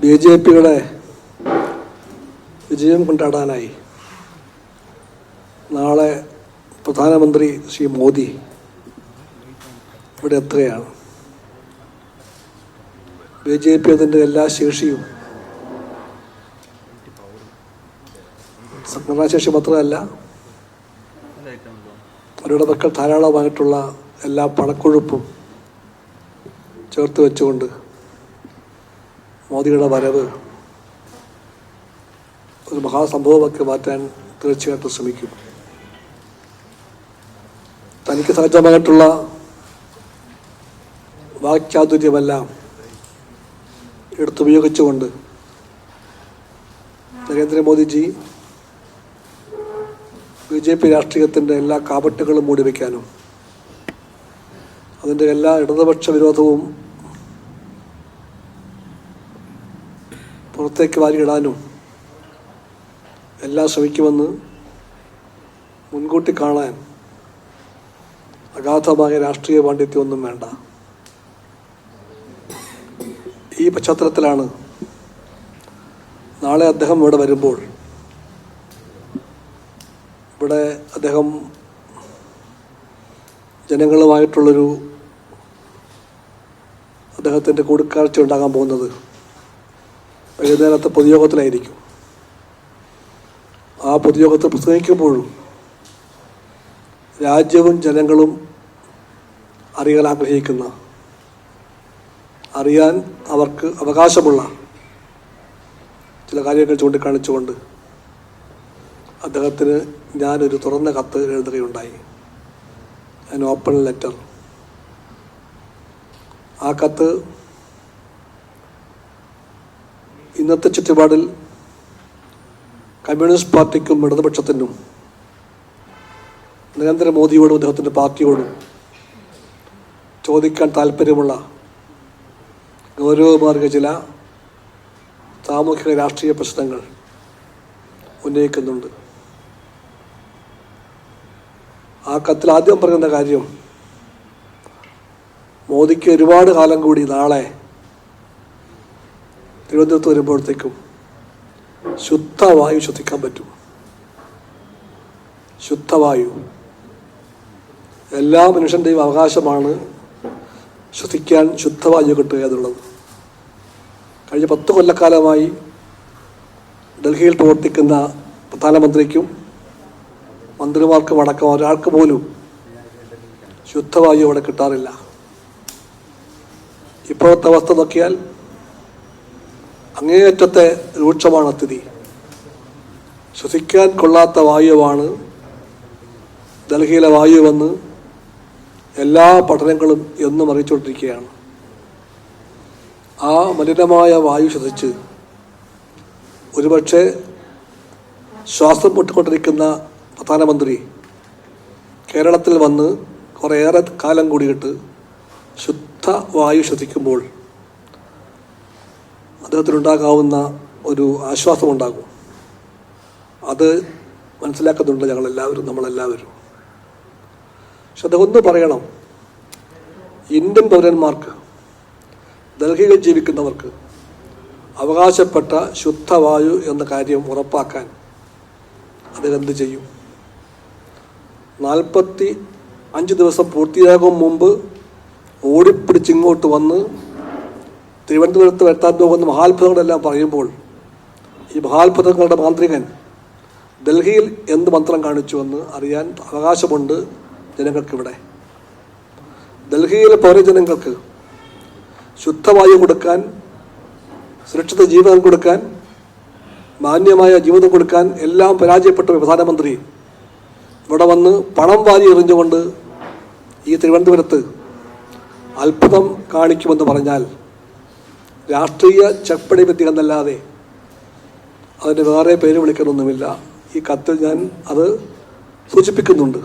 B J പിയുടെ വിജയം കൊണ്ടാടാനായി നാളെ പ്രധാനമന്ത്രി ശ്രീ മോദി ഇവിടെ എത്രയാണ് ബി ജെ പി അതിന്റെ എല്ലാ ശേഷിയും സംഘടനാശേഷി മാത്രമല്ല അവരുടെ പക്കൽ ധാരാളമായിട്ടുള്ള എല്ലാ പണക്കൊഴുപ്പും ചേർത്ത് വെച്ചുകൊണ്ട് മോദിയുടെ വരവ് ഒരു മഹാസംഭവമൊക്കെ മാറ്റാൻ തീർച്ചയായിട്ടും ശ്രമിക്കും. തനിക്ക് സഹജമായിട്ടുള്ള വാക്ചാതുര്യമെല്ലാം എടുത്തുപയോഗിച്ചുകൊണ്ട് നരേന്ദ്രമോദിജി ബി ജെ പി രാഷ്ട്രീയത്തിന്റെ എല്ലാ കാപട്ടുകളും മൂടിവെക്കാനും അതിന്റെ എല്ലാ ഇടതുപക്ഷ വിരോധവും പുറത്തേക്ക് വാരിയിടാനും എല്ലാം ശ്രമിക്കുമെന്ന് മുൻകൂട്ടി കാണാൻ അഗാധമായ രാഷ്ട്രീയ പാണ്ഡിത്യമൊന്നും വേണ്ട. ഈ പശ്ചാത്തലത്തിലാണ് നാളെ അദ്ദേഹം ഇവിടെ വരുമ്പോൾ ഇവിടെ അദ്ദേഹം ജനങ്ങളുമായിട്ടുള്ളൊരു അദ്ദേഹത്തിന്റെ കൂടിക്കാഴ്ച ഉണ്ടാകാൻ പോകുന്നത് വൈകുന്നേരത്തെ പൊതുയോഗത്തിലായിരിക്കും. ആ പൊതുയോഗത്തിൽ പ്രസംഗിക്കുമ്പോഴും രാജ്യവും ജനങ്ങളും അറിയാൻ ആഗ്രഹിക്കുന്ന അറിയാൻ അവർക്ക് അവകാശമുള്ള ചില കാര്യങ്ങൾ ചൂണ്ടിക്കാണിച്ചുകൊണ്ട് അദ്ദേഹത്തിന് ഞാനൊരു തുറന്ന കത്ത് എഴുതുകയുണ്ടായി. ആൻ ഓപ്പൺ ലെറ്റർ ആ കത്ത് ഇന്നത്തെ ചുറ്റുപാടിൽ കമ്മ്യൂണിസ്റ്റ് പാർട്ടിക്കും ഇടതുപക്ഷത്തിനും നരേന്ദ്രമോദിയോടും അദ്ദേഹത്തിന്റെ പാർട്ടിയോടും ചോദിക്കാൻ താല്പര്യമുള്ള ഗൗരവമാർഗ ചില സാമൂഹിക രാഷ്ട്രീയ പ്രശ്നങ്ങൾ ഉന്നയിക്കുന്നുണ്ട്. ആ കത്തിൽ ആദ്യം പറയുന്ന കാര്യം മോദിക്ക് ഒരുപാട് കാലം കൂടി നാളെ തിരുവനന്തപുരത്ത് വരുമ്പോഴത്തേക്കും ശുദ്ധവായു ശ്വസിക്കാൻ പറ്റും. ശുദ്ധവായു. എല്ലാ മനുഷ്യന്റെയും അവകാശമാണ് ശ്വസിക്കാൻ ശുദ്ധവായു കിട്ടുക എന്നുള്ളത്. കഴിഞ്ഞ പത്ത് കൊല്ലക്കാലമായി ഡൽഹിയിൽ പ്രവർത്തിക്കുന്ന പ്രധാനമന്ത്രിക്കും മന്ത്രിമാർക്കും അടക്കം ഒരാൾക്ക് പോലും ശുദ്ധവായു അവിടെ കിട്ടാറില്ല. ഇപ്പോഴത്തെ അവസ്ഥ നോക്കിയാൽ അങ്ങേയറ്റത്തെ രൂക്ഷമാണ് സ്ഥിതി ശ്വസിക്കാൻ കൊള്ളാത്ത വായുവാണ് ഡൽഹിയിലെ വായുവെന്ന് എല്ലാ പഠനങ്ങളും എന്നും അറിയിച്ചുകൊണ്ടിരിക്കുകയാണ്. ആ മലിനമായ വായു ശ്വസിച്ച് ഒരുപക്ഷെ ശ്വാസം പൊട്ടിക്കൊണ്ടിരിക്കുന്ന പ്രധാനമന്ത്രി കേരളത്തിൽ വന്ന് കുറേയേറെ കാലം കൂടിയിട്ട് ശുദ്ധ വായു ശ്വസിക്കുമ്പോൾ അദ്ദേഹത്തിനുണ്ടാകാവുന്ന ഒരു ആശ്വാസമുണ്ടാകും. അത് മനസ്സിലാക്കുന്നുണ്ട് ഞങ്ങളെല്ലാവരും നമ്മളെല്ലാവരും. പക്ഷെ അദ്ദേഹം ഒന്ന് പറയണം. ഇന്ത്യൻ പൗരന്മാർക്ക് ഡൽഹിയിൽ ജീവിക്കുന്നവർക്ക് അവകാശപ്പെട്ട ശുദ്ധവായു എന്ന കാര്യം ഉറപ്പാക്കാൻ അദ്ദേഹം ചെയ്യും? നാൽപ്പത്തി അഞ്ച് ദിവസം പൂർത്തിയാകും മുമ്പ് ഓടിപ്പിടിച്ചിങ്ങോട്ട് വന്ന് തിരുവനന്തപുരത്ത് വരുത്താൻ പോകുന്ന മഹാത്ഭുതങ്ങളെല്ലാം പറയുമ്പോൾ ഈ മഹാത്ഭുതങ്ങളുടെ മാന്ത്രികൻ ഡൽഹിയിൽ എന്ത് മന്ത്രം കാണിച്ചുവെന്ന് അറിയാൻ അവകാശമുണ്ട് ജനങ്ങൾക്കിവിടെ. ഡൽഹിയിലെ പൗരജനങ്ങൾക്ക് ശുദ്ധവായു കൊടുക്കാൻ സുരക്ഷിത ജീവിതം കൊടുക്കാൻ മാന്യമായ ജീവിതം കൊടുക്കാൻ എല്ലാം പരാജയപ്പെട്ട പ്രധാനമന്ത്രി ഇവിടെ വന്ന് പണം വാരി എറിഞ്ഞുകൊണ്ട് ഈ തിരുവനന്തപുരത്ത് അത്ഭുതം കാണിക്കുമെന്ന് പറഞ്ഞാൽ രാഷ്ട്രീയ ചെപ്പടി വിദ്യ എന്നല്ലാതെ അതിന് വേറെ പേര് വിളിക്കാനൊന്നുമില്ല ഈ കത്തിൽ ഞാൻ അത് സൂചിപ്പിക്കുന്നുണ്ട്.